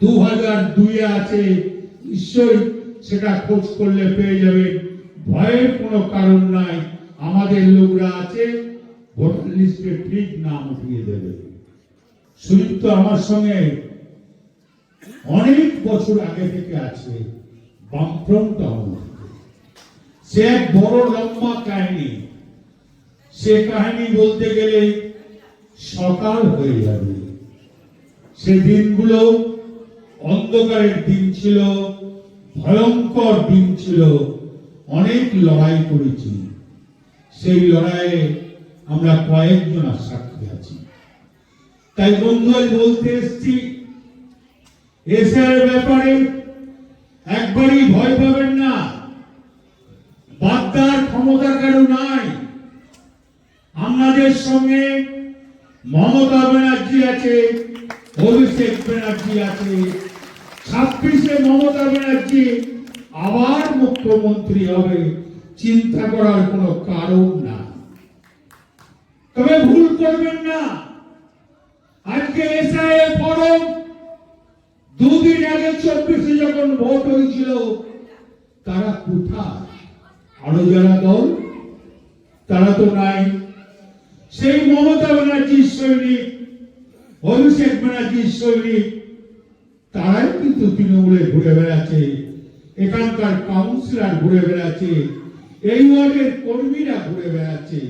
দু হাজার দুইয়ে আছে, নিশ্চয়ই সেটা খোঁজ করলে পেয়ে যাবেন ভয়ের কোনো কারণ নাই, আমাদের লোকরা আছে, ভোটার লিস্টে ঠিক নাম উঠিয়ে দেবে। সুদীপ তো আমার সঙ্গে অনেক বছর আগে থেকে আছে, বামফ্রন্ট সে এক বড় লম্বা কাহিনী। সে কাহিনী বলতে গেলে সকাল হয়ে যাবে। সে দিনগুলো অন্ধকারের দিন ছিল, ভয়ঙ্কর দিন ছিল, অনেক লড়াই করেছি। সেই লড়াইয়ে আমরা কয়েকজন আর সাক্ষী আছি। তাই বন্ধু বলতে এসছি এসআর ব্যাপারে একবারই ভয় পাবেন না। বাদ্দার ক্ষমতা কারও নাই। আমাদের সঙ্গে মমতা ব্যানার্জি আছে, অভিষেক ব্যানার্জি আছে। ছাব্বিশে মমতা ব্যানার্জি আবার মুখ্যমন্ত্রী হবে, চিন্তা করার কোনো কারণ না তবে ভুল করবেন না। আজকে এসআই ফরম দুদিন আগে চব্বিশে যখন ভোট হয়েছিল, তারা কোথায়? আরও যারা দল, তারা তো নাই। সেই মমতা ব্যানার্জির সৈনিক অভিষেক ব্যানার্জির সৈনিক তারাই কিন্তু তৃণমূলে ঘুরে বেড়াচ্ছে। এখানকার কাউন্সিলর ঘুরে বেড়াচ্ছে। এই ওয়ার্ডের কর্মীরা ঘুরে বেড়াচ্ছে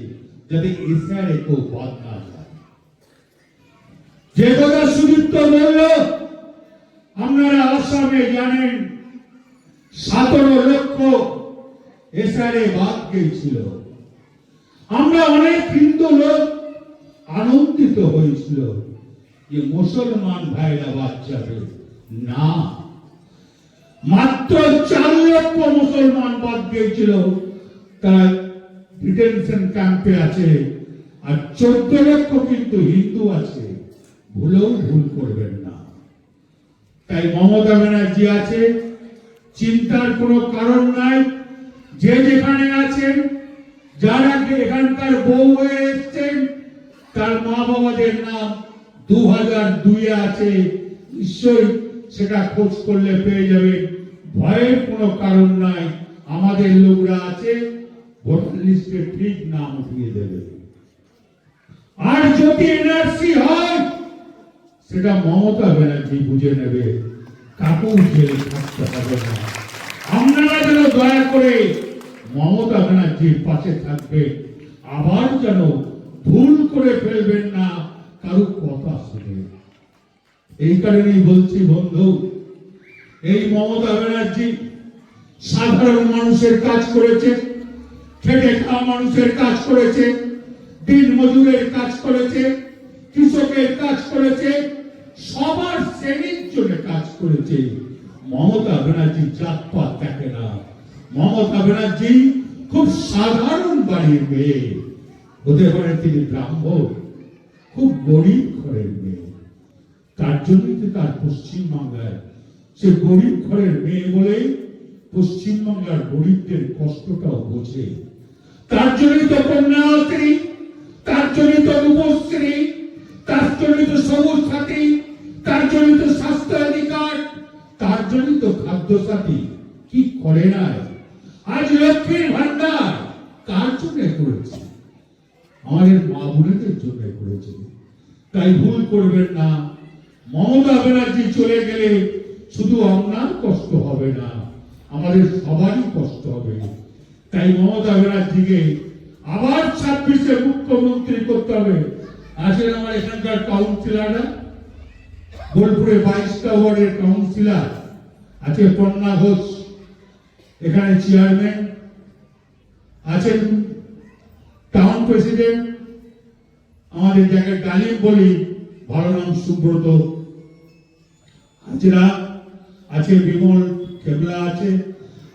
যাতে এসআর কেউ বাদ না যে কথা সুযুক্ত বলল, আপনারা আসামে জানেন, সতেরো লক্ষ এসআরে বাদ গিয়েছিল। আমরা অনেক হিন্দু লোক আনন্দিত হয়েছিল যে মুসলমান ভাইরা যাবে না। মাত্র চার লক্ষ মুসলমান বাদ গিয়েছিল। তারা ডিটেনশন ক্যাম্পে আছে আর চোদ্দ লক্ষ কিন্তু হিন্দু আছে। ভুলেও ভুল করবেন না। তাই মমতা ব্যানার্জি আছে। চিন্তার কোনো কারণ নাই। যে যেখানে আছেন, যারা এখানকার বউ হয়ে এসছেন, তার মা বাবাদের নাম দু হাজার দুইয়ে আছে। নিশ্চয়ই সেটা খোঁজ করলে পেয়ে যাবেন ভয়ের কোনো কারণ নাই। আমাদের লোকরা আছে ভোটার লিস্টে ঠিক নাম উঠিয়ে দেবে। আর যদি এনআরসি হয়, সেটা মমতা ব্যানার্জি বুঝে নেবে। কাকু জেলে থাকতে হবে না। আপনারা যেন দয়া করে মমতা ব্যানার্জির পাশে থাকবে। আবার যেন ভুল করে ফেলবেন না, কারও কথা শুনে। এই কারণেই বলছি, বন্ধু, এই মমতা ব্যানার্জি সাধারণ মানুষের কাজ করেছে, খেটে খাওয়া মানুষের কাজ করেছে, দিন মজুরের কাজ করেছে, কৃষকের কাজ করেছে, সবার শ্রেণির জন্য কাজ করেছে। মমতা ব্যানার্জি না। মমতা ব্যানার্জি খুব সাধারণ বাড়ির মেয়ে। হতে পারে তিনি ব্রাহ্মণ, খুব গরিব ঘরের মেয়ে। জন্যই তার পশ্চিমবাংলায়। সে গরিব ঘরের মেয়ে বলে পশ্চিমবাংলার গরিবদের কষ্টটাও বোঝে। তার জন্যই তো কন্যাশ্রী, তার জন্যই তো রূপশ্রী, তার জন্যই তো সবুজ সাথী তার জন্যই তো স্বাস্থ্য অধিকার, তার জন্যই তো খাদ্য সাথী। কি করে নাই? আজ লক্ষ্মীর ভান্ডার কার জন্য করেছে? আমাদের মা বোনেদের জন্য করেছে। তাই ভুল করবেন না। মমতা ব্যানার্জি চলে গেলে শুধু আপনার কষ্ট হবে না, আমাদের সবারই কষ্ট হবে। তাই মমতা ব্যানার্জিকে আবার ছাব্বিশে মুখ্যমন্ত্রী করতে হবে। আসেন আমার এখানকার কাউন্সিলাররা। বোলপুরে বাইশটা ওয়ার্ডের কাউন্সিলর আছে কন্যা ঘোষ, এখানে চেয়ারম্যান, আছেন টাউন প্রেসিডেন্ট, আমাদের যাকে ডালিম বলি, ভালো নাম সুব্রত। হাজরা আছে বিমল কেবলা আছে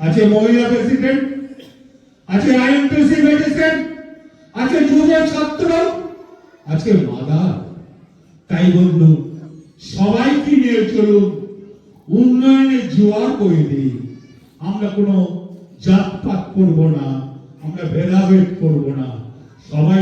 আছে মহিলা প্রেসিডেন্ট, আছে আইএমপিসি মেডিসিন আছে যুব ছাত্র আছে মাদার তাই বলল, সবাইকে নিয়ে চলুন উন্নয়নের জোয়ার বয়ে দিই। আমরা কোনো জাতপাত করব না, আমরা ভেদাভেদ করব না। সবাই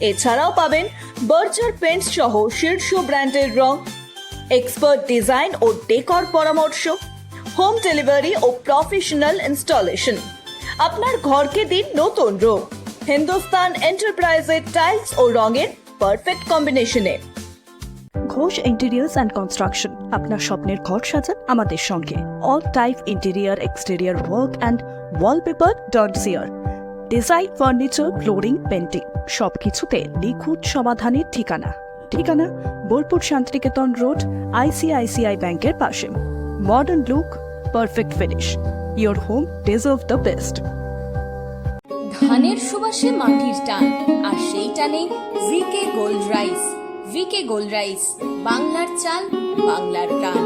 এছাড়াও পাবেন বার্জার পেন্টস সহ শীর্ষ ব্র্যান্ডের রং এক্সপার্ট ডিজাইন ও ডেকর পরামর্শ হোম ডেলিভারি ও প্রফেশনাল ইনস্টলেশন আপনার ঘরকে দিন নতুন রূপ। হিন্দুস্তান এন্টারপ্রাইজের টাইলস ও রঙের পারফেক্ট কম্বিনেশনে ঘোষ ইন্টেরিয়ার্স অ্যান্ড কনস্ট্রাকশন আপনার স্বপ্নের ঘর সাজান আমাদের সঙ্গে। All type interior exterior work and wallpaper dot chair design furniture flooring painting সবকিছুতে নিখুঁত সমাধানের ঠিকানা। ঠিকানা বোলপুর শান্তিনিকেতন রোড আইসিআইসিআই ব্যাংকের পাশে। Modern look perfect finish. Your home deserve the best. ধানের সুবাসে মাটির টান আর সেই টানে VK gold rice. VK gold rice বাংলার চাল বাংলার প্রাণ।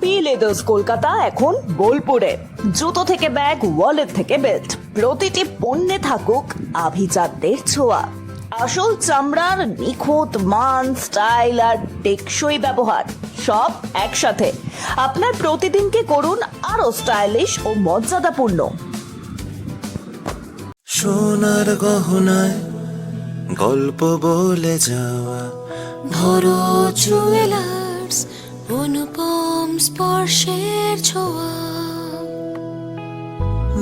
পি লেদার্স কলকাতা এখন বোলপুরে। জুতো থেকে ব্যাগ ওয়ালেট থেকে বেল্ট প্রতিটি পণ্যে থাকুক আভিজাতদের ছোঁয়া। আসল চামড়ার নিখুঁত মান স্টাইল আর টেকসই ব্যবহার সব একসাথে। আপনার প্রতিদিনকে করুন আরও স্টাইলিশ ও মর্যাদাপূর্ণ। সোনার গহনায় গল্প বলে যাওয়া। ভরো জুয়েলার্স অনুপম স্পর্শের ছোঁয়া।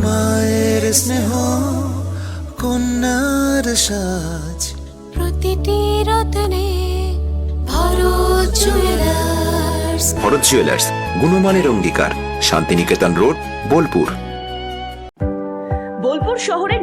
মায়ের স্নেহ কন্যার সাজ। প্রতিটি রতনে ভরত জুয়েলার্স। ভরত জুয়েলার্স গুণমানের অঙ্গীকার শান্তিনিকেতন রোড বোলপুর। বোলপুর শহরের